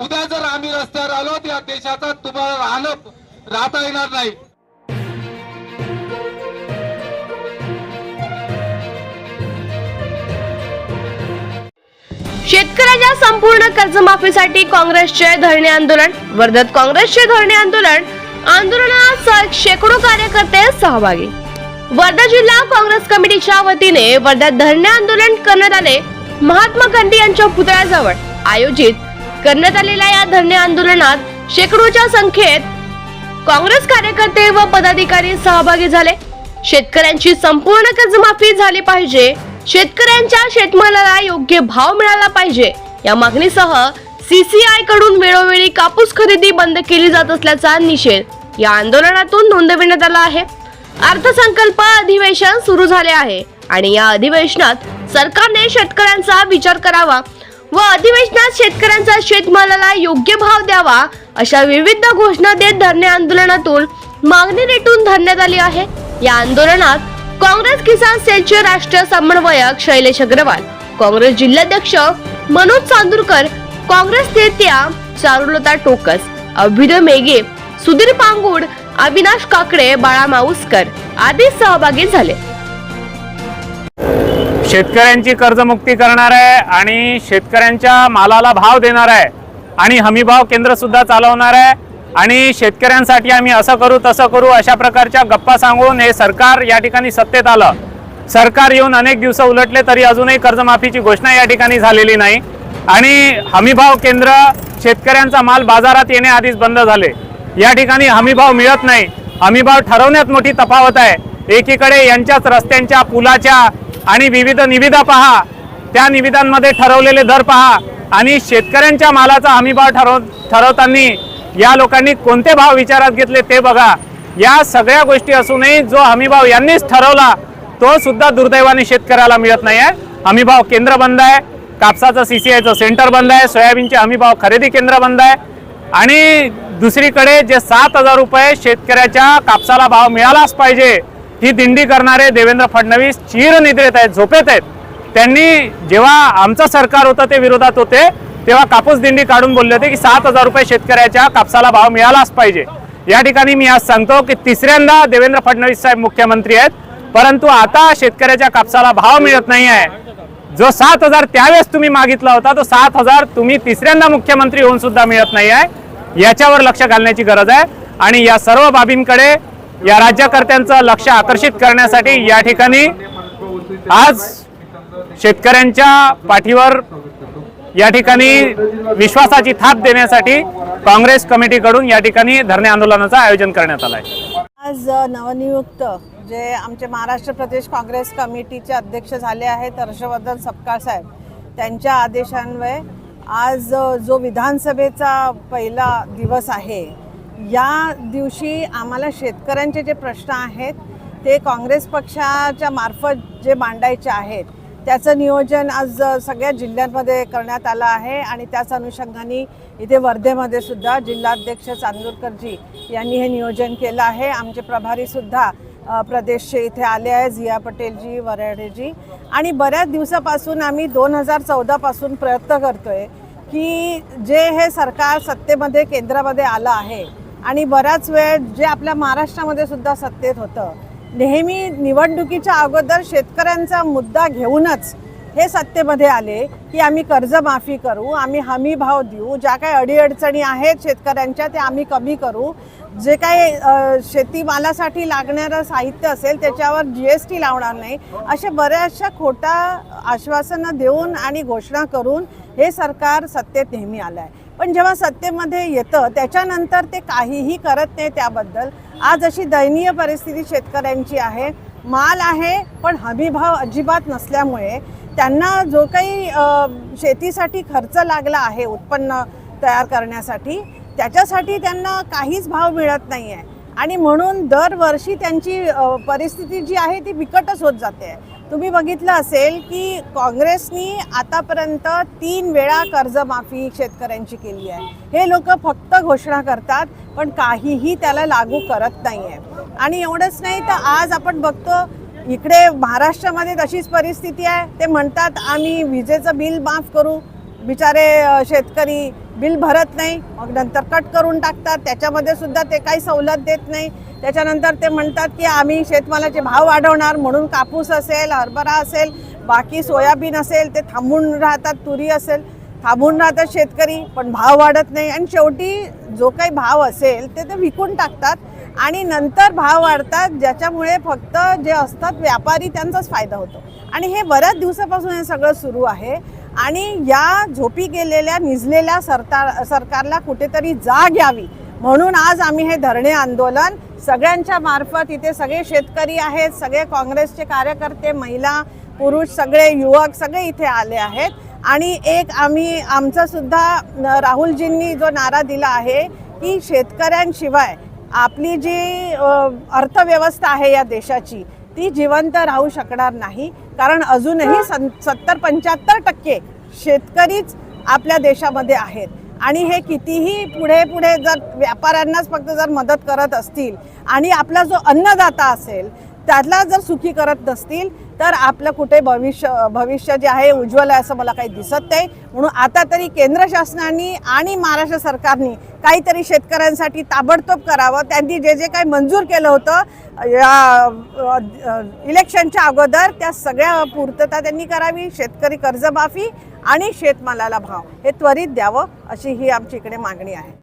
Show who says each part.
Speaker 1: उद्या जर आम्ही रस्त्यावर आलो तर या देशाचा तुम्हाला राहणं राहता येणार नाही.
Speaker 2: शेतकऱ्याच्या संपूर्ण कर्जमाफीसाठी काँग्रेसचे धरणे आंदोलन. वर्धत काँग्रेसचे धरणे आंदोलन. आंदोलनात शेकडो कार्यकर्ते सहभागी. वर्धा जिल्हा काँग्रेस कमिटीच्या वतीने वर्ध्यात धरणे आंदोलन करण्यात आले. महात्मा गांधी यांच्या पुतळ्याजवळ आयोजित करण्यात आलेल्या या धरणे आंदोलनात शेकडोच्या संख्येत काँग्रेस कार्यकर्ते व पदाधिकारी सहभागी झाले. शेतकऱ्यांची संपूर्ण कर्जमाफी झाली पाहिजे. शेतकऱ्यांच्या शेतमालाला योग्य भाव मिळाला पाहिजे. या मागणीसह सीसीआयकडून वेळोवेळी कापूस खरेदी बंद केली जात असल्याचा निषेध या आंदोलनातून नोंदविण्यात आला आहे. अर्थसंकल्प अधिवेशन सुरू झाले आहे आणि या अधिवेशनात सरकारने शेतकऱ्यांचा विचार करावा. व अधिवेशनात शेतकऱ्यांचा शेतमालाला योग्य भाव द्यावा अशा विविध घोषणा देत धरणे आंदोलनातून मागणी रेटून धरण्यात आली आहे. या आंदोलनात काँग्रेस किसान सेलचे राष्ट्रीय समन्वयक शैलेश अग्रवाल काँग्रेस जिल्हाध्यक्ष मनोज चांदूरकर काँग्रेस नेत्या चारुलता टोकस अभ्युदय मेघे सुधीर पांगुड अविनाश काकडे बाळा माऊसकर आदी सहभागी झाले.
Speaker 3: शेतकऱ्यांची कर्जमुक्ती करणार आहे आणि शेतकऱ्यांच्या मालाला भाव देणार आहे आणि हमीभाव केंद्रसुद्धा चालवणार आहे. आणि शेतकऱ्यांसाठी आम्ही असं करू तसं करू अशा प्रकारच्या गप्पा सांगून हे सरकार या ठिकाणी सत्तेत आलं. सरकार येऊन अनेक दिवस उलटले तरी अजूनही कर्जमाफीची घोषणा या ठिकाणी झालेली नाही. आणि हमीभाव केंद्र शेतकऱ्यांचा माल बाजारात येण्याआधीच बंद झाले. या ठिकाणी हमीभाव मिळत नाही. हमीभाव ठरवण्यात मोठी तफावत आहे. एकीकडे यांच्याच रस्त्यांच्या पुलाच्या आणि विविध निविदा पहा. त्या निविदांमध्ये ठरवलेले दर पहा. आणि शेतकऱ्यांच्या मालाचा हमीभाव ठरव ठरवताना या लोकांनी कोणते भाव विचारात घेतले ते बघा. या सगळ्या गोष्टी असूनही जो हमीभाव यांनीच ठरवला तो सुद्धा दुर्दैवाने शेतकऱ्याला मिळत नाही आहे हमीभाव केंद्र बंद आहे. कापसाचं सी सी आयचं सेंटर बंद आहे. सोयाबीनचे हमीभाव खरेदी केंद्र बंद आहे. आणि दुसरीकडे जे सात हजार रुपये शेतकऱ्याच्या कापसाला भाव मिळालाच पाहिजे ही दिंडी करणारे देवेंद्र फडणवीस चिरनिद्रेत आहेत झोपेत आहेत. त्यांनी जेव्हा आमचं सरकार होतं ते विरोधात होते तेव्हा कापूस दिंडी काढून बोलले होते की सात हजार रुपये शेतकऱ्याच्या कापसाला भाव मिळालाच पाहिजे. या ठिकाणी मी आज सांगतो की तिसऱ्यांदा देवेंद्र फडणवीस साहेब मुख्यमंत्री आहेत परंतु आता शेतकऱ्याच्या कापसाला भाव मिळत नाही आहे. जो सात हजार त्यावेळेस तुम्ही मागितला होता तो सात हजार तुम्ही तिसऱ्यांदा मुख्यमंत्री होऊन सुद्धा मिळत नाही आहे. याच्यावर लक्ष घालण्याची गरज आहे. आणि या सर्व बाबींकडे या राज्यकर्त्यांचं लक्ष आकर्षित करण्यासाठी या ठिकाणी आज शेतकऱ्यांच्या पाठीवर या ठिकाणी विश्वासाची थाप देण्यासाठी काँग्रेस कमिटीकडून या ठिकाणी धरणे आंदोलनाचं आयोजन करण्यात आलं आहे
Speaker 4: आज नवनियुक्त जे आमचे महाराष्ट्र प्रदेश काँग्रेस कमिटीचे अध्यक्ष झाले आहेत हर्षवर्धन सपकाळ साहेब त्यांच्या आदेशान्वये आज जो विधानसभेचा पहिला दिवस आहे या दिवशी आम्हाला शेतकऱ्यांचे जे प्रश्न आहेत ते काँग्रेस पक्षाच्या मार्फत जे मांडायचे आहेत त्याचं नियोजन आज सगळ्या जिल्ह्यांमध्ये करण्यात आलं आहे आणि त्याच अनुषंगाने इथे वर्धेमध्ये सुद्धा जिल्हाध्यक्ष चांदूरकरजी यांनी हे नियोजन केलं आहे. आमचे प्रभारीसुद्धा प्रदेशचे इथे आले आहे झिया पटेलजी वराडेजी आणि बऱ्याच दिवसापासून आम्ही दोन हजार चौदापासून प्रयत्न करतो आहे की जे हे सरकार सत्तेमध्ये केंद्रामध्ये आलं आहे आणि बराच वेळ जे आपल्या महाराष्ट्रामध्ये सुद्धा सत्तेत होतं नेहमी निवडणुकीच्या अगोदर शेतकऱ्यांचा मुद्दा घेऊनच हे सत्तेमध्ये आले की आम्ही कर्जमाफी करू आम्ही हमी भाव देऊ ज्या काही अडीअडचणी आहेत शेतकऱ्यांच्या ते आम्ही कमी करू. जे काही शेतीमालासाठी लागणारं साहित्य असेल त्याच्यावर जी एस टी लावणार नाही अशा बऱ्याचशा खोटा आश्वासनं देऊन आणि घोषणा करून हे सरकार सत्तेत नेहमी आलं आहे पण जेव्हा सत्तेमध्ये येतं त्याच्यानंतर ते काहीही करत नाही त्याबद्दल. आज अशी दयनीय परिस्थिती शेतकऱ्यांची आहे. माल आहे पण हमीभाव अजिबात नसल्यामुळे त्यांना जो काही शेतीसाठी खर्च लागला आहे उत्पन्न तयार करण्यासाठी त्याच्यासाठी त्यांना काहीच भाव मिळत नाही आहे आणि म्हणून दरवर्षी त्यांची परिस्थिती जी आहे ती बिकटच होत जाते. तुम्ही बघितलं असेल की काँग्रेसनी आतापर्यंत तीन वेळा कर्जमाफी शेतकऱ्यांची केली आहे. हे लोक फक्त घोषणा करतात पण काहीही त्याला लागू करत नाही आहे आणि एवढंच नाही तर आज आपण बघतो इकडे महाराष्ट्रामध्ये तशीच परिस्थिती आहे. ते म्हणतात आम्ही विजेचं बिल माफ करू. बिचारे शेतकरी बिल भरत नाही मग नंतर कट करून टाकतात त्याच्यामध्ये सुद्धा ते काही सवलत देत नाही. त्याच्यानंतर ते म्हणतात की आम्ही शेतमालाचे भाव वाढवणार म्हणून कापूस असेल हरभरा असेल बाकी सोयाबीन असेल ते थांबून राहतात तुरी असेल. थांबून राहतात शेतकरी पण भाव वाढत नाही. आणि शेवटी जो काही भाव असेल ते ते विकून टाकतात. आणि नंतर भाव वाढतात ज्याच्यामुळे फक्त जे असतात व्यापारी त्यांचाच फायदा होतो. आणि हे बऱ्याच दिवसापासून हे सगळं सुरू आहे. आणि या झोपी गेलेल्या निजलेल्या सरकार सरकारला कुठेतरी जाग यावी. म्हणून आज आम्ही हे धरणे आंदोलन सगळ्यांच्या मार्फत इथे सगळे शेतकरी आहेत सगळे काँग्रेसचे कार्यकर्ते महिला पुरुष सगळे युवक सगळे इथे आले आहेत. आणि एक आम्ही आमचा सुद्धा राहुलजींनी जो नारा दिला आहे की शेतकऱ्यांशिवाय आपली जी अर्थव्यवस्था आहे या देशाची ती जिवंत राहू शकणार नाही. कारण अजूनही सत्तर पंच्याहत्तर टक्के शेतकरीच आपल्या देशामध्ये आहेत. आणि हे कितीही पुढे पुढे जर व्यापाऱ्यांनाच फक्त जर मदत करत असतील आणि आपला जो अन्नदाता असेल त्याला जर सुखी करत नसतील तर आपलं कुठे भविष्य भविष्य जे आहे उज्ज्वल आहे असं मला काही दिसत नाही. म्हणून आता तरी केंद्र शासनाने आणि महाराष्ट्र सरकारने काहीतरी शेतकऱ्यांसाठी ताबडतोब करावं. त्यांनी जे जे काही मंजूर केलं होतं या इलेक्शनच्या अगोदर त्या सगळ्या पूर्तता त्यांनी करावी. शेतकरी कर्जमाफी आणि शेतमालाला भाव. हे त्वरित द्यावं अशी ही आमची इकडे मागणी आहे.